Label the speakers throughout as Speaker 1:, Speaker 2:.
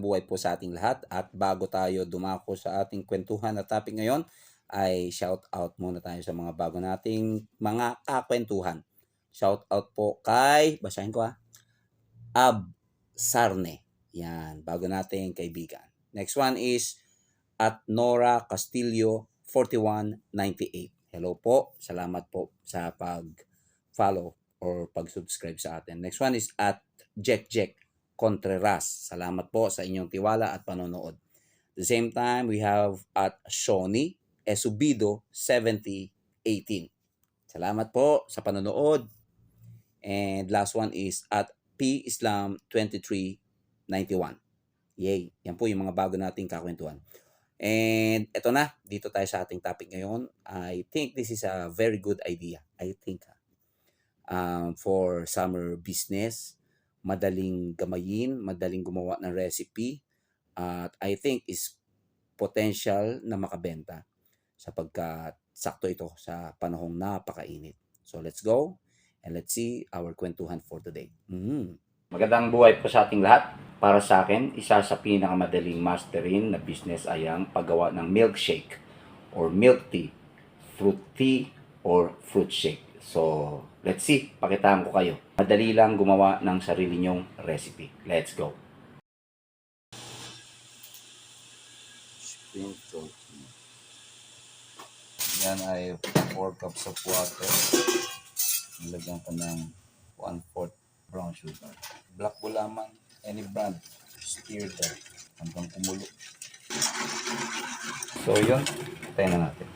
Speaker 1: buhay po sa ating lahat at bago tayo dumako sa ating kwentuhan na topic ngayon ay shout out muna tayo sa mga bago nating mga kakwentuhan. Shout out po kay, basahin ko ah, Ab Sarne. Yan, bago nating kaibigan. Next one is at Nora Castillo 4198. Hello po, salamat po sa pag-follow or pag-subscribe sa atin. Next one is at Jack Jack Contreras. Salamat po sa inyong tiwala at panonood. At the same time, we have at Shoni Esubido 7018. Salamat po sa panonood. And last one is at P Islam 2391. Yay! Yan po yung mga bago nating kakwentuhan. And eto na, dito tayo sa ating topic ngayon. I think this is a very good idea. I think ah. um, for summer business, madaling gamayin, madaling gumawa ng recipe, at I think is potential na makabenta sapagkat sakto ito sa panahong napakainit. So let's go and let's see our kwentuhan for today. Mm. Magandang buhay po sa ating lahat. Para sa akin, isa sa pinakamadaling masterin na business ay ang paggawa ng milkshake or milk tea, fruit tea, or fruit shake. So, let's see. Pakitaan ko kayo. Madali lang gumawa ng sarili nyong recipe. Let's go. Spring protein. Yan ay 4 cups of water. Nilagyan ko ng 1/4 brown sugar. Black gulaman, any brand. Stir that hanggang kumulo. So yun, tayo na natin.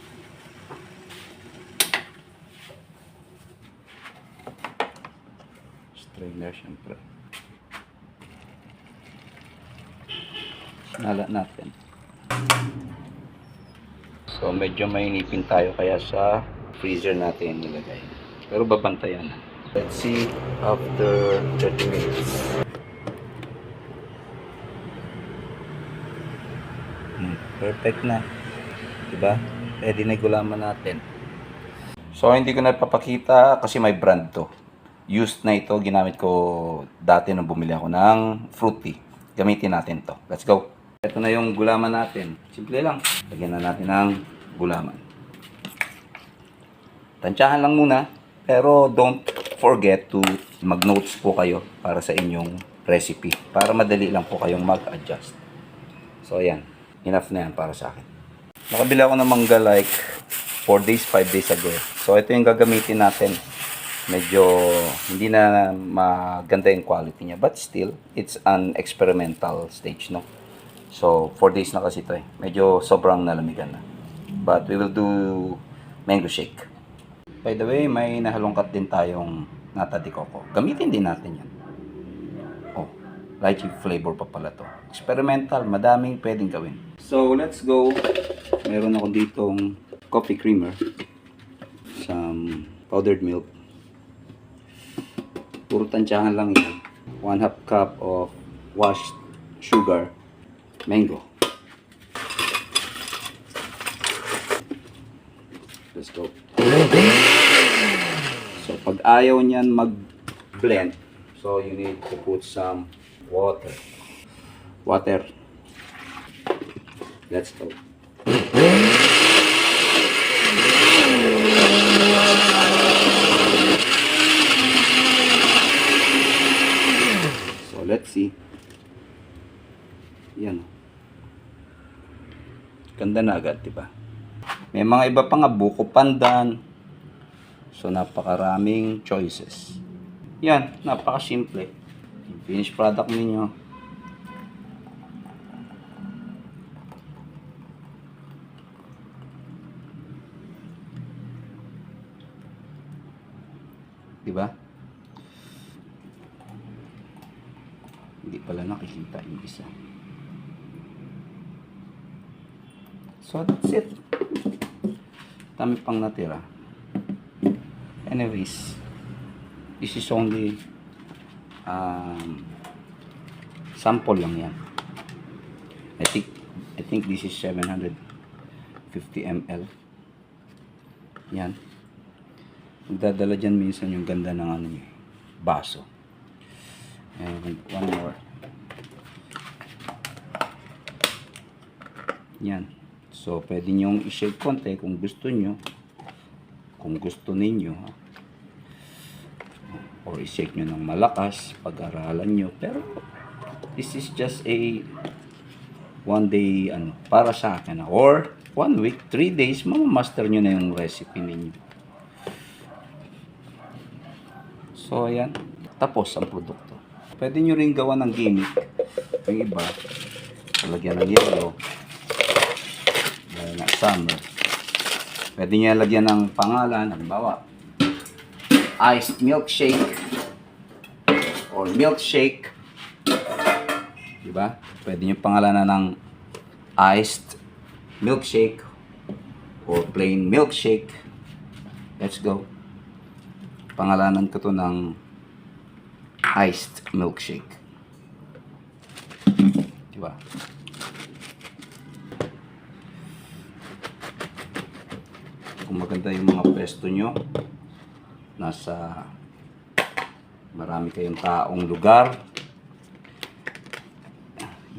Speaker 1: Strainer syempre. Nala natin. So medyo mainipin tayo kaya sa freezer natin nilagay. Pero babantayan. Let's see after 30 minutes. Hmm, perfect na. Diba? Ready na yung gulaman natin. So hindi ko na papakita kasi may brand to. Used na ito, ginamit ko dati nung bumili ako ng fruity. Gamitin natin to. Let's go. Ito na yung gulaman natin. Simple lang. Lagyan na natin ng gulaman. Tansyahan lang muna. Pero don't forget to mag-notes po kayo para sa inyong recipe. Para madali lang po kayong mag-adjust. So ayan. Enough na yan para sa akin. Nakabila ako ng mangga like 4 days, 5 days ago. So ito yung gagamitin natin. Medyo hindi na maganda yung quality niya. But still, it's an experimental stage, no? So, 4 days na kasi ito eh. Medyo sobrang nalamigan na. But we will do mango shake. By the way, may nahalongkat din tayong nata de coco. Gamitin din natin yan. Oh, lychee flavor pa pala to. Experimental, madaming pwedeng gawin. So, let's go. Meron ako ditong coffee creamer. Some powdered milk. Puro tansyahan lang yan. 1 half cup of washed sugar. Mango. Let's go. So, pag ayaw niyan mag-blend, so you need to put some water. Water. Let's go. See. Yan. Ganda na agad, di ba? May mga iba pa nga, buko pandan. So, napakaraming choices. Yan, napakasimple. Yung Finished product ninyo. Di Hindi pala nakikita yung isa. So, that's it. Dami pang natira. Anyways, this is only um, sample lang yan. I think I think this is 750 ml. Yan. Magdadala dyan minsan yung ganda ng ano baso. And one more. Yan. So, pwede nyong i-shake konti kung gusto nyo. Kung gusto ninyo. Or i-shake nyo ng malakas. Pag-aralan nyo. Pero, this is just a one day, ano, para sa akin. Or, one week, three days, mamamaster nyo na yung recipe ninyo. So, ayan. Tapos ang produkto. Pwede nyo rin gawa ng gimmick. Yung iba, lagyan ng yellow. Dahil na summer. Pwede nyo lagyan ng pangalan, halimbawa, iced milkshake or milkshake. Diba? Pwede nyo pangalanan ng iced milkshake or plain milkshake. Let's go. Pangalanan ko to ng iced milkshake. Diba? Kung maganda yung mga pwesto nyo, nasa marami kayong taong lugar.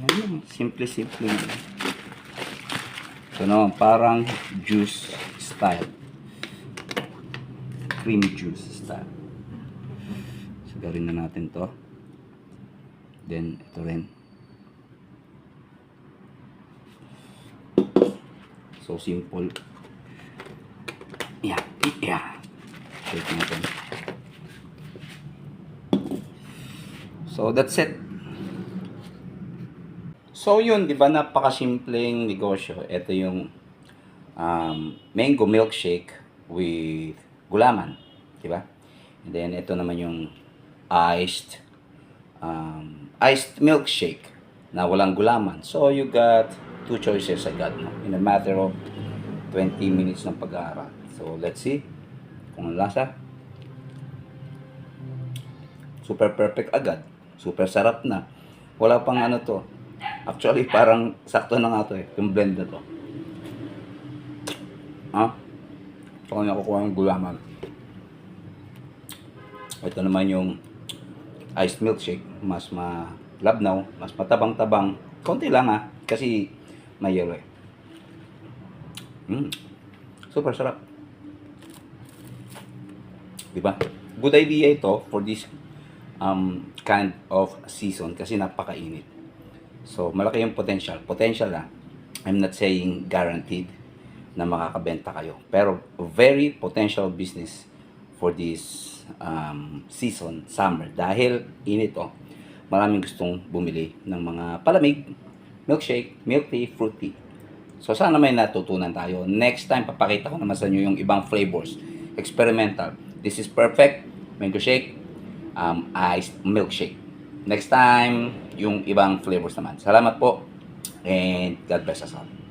Speaker 1: Yan yung simple-simple. Ito naman, parang juice style. Cream juice style. Sagarin na natin to. Then, ito rin. So simple. Yeah, yeah. Shake natin. So that's it. So yun, di ba napakasimpleng negosyo. Ito yung um, mango milkshake with gulaman. Di ba? And then ito naman yung iced um, iced milkshake na walang gulaman. So you got two choices agad no? in a matter of 20 minutes ng pag-aaral. So let's see kung ang lasa. Super perfect agad. Super sarap na. Wala pang ano to. Actually, parang sakto na nga to eh. Yung blend na to. Ha? So, kanya kukuha yung gulaman. Ito naman yung iced milkshake. Mas malabnaw. Mas matabang-tabang. Konti lang ha. Kasi may yellow eh. Mm. Super sarap. Diba? Good idea ito for this um, kind of season kasi napakainit. So, malaki yung potential. Potential na. I'm not saying guaranteed na makakabenta kayo. Pero, very potential business for this um, season, summer. Dahil init oh. Maraming gustong bumili ng mga palamig, milkshake, milk tea, fruit tea. So, sana may natutunan tayo. Next time, papakita ko naman sa inyo yung ibang flavors. Experimental. This is perfect. Mango shake, um, iced milkshake. Next time, yung ibang flavors naman. Salamat po and God bless us all.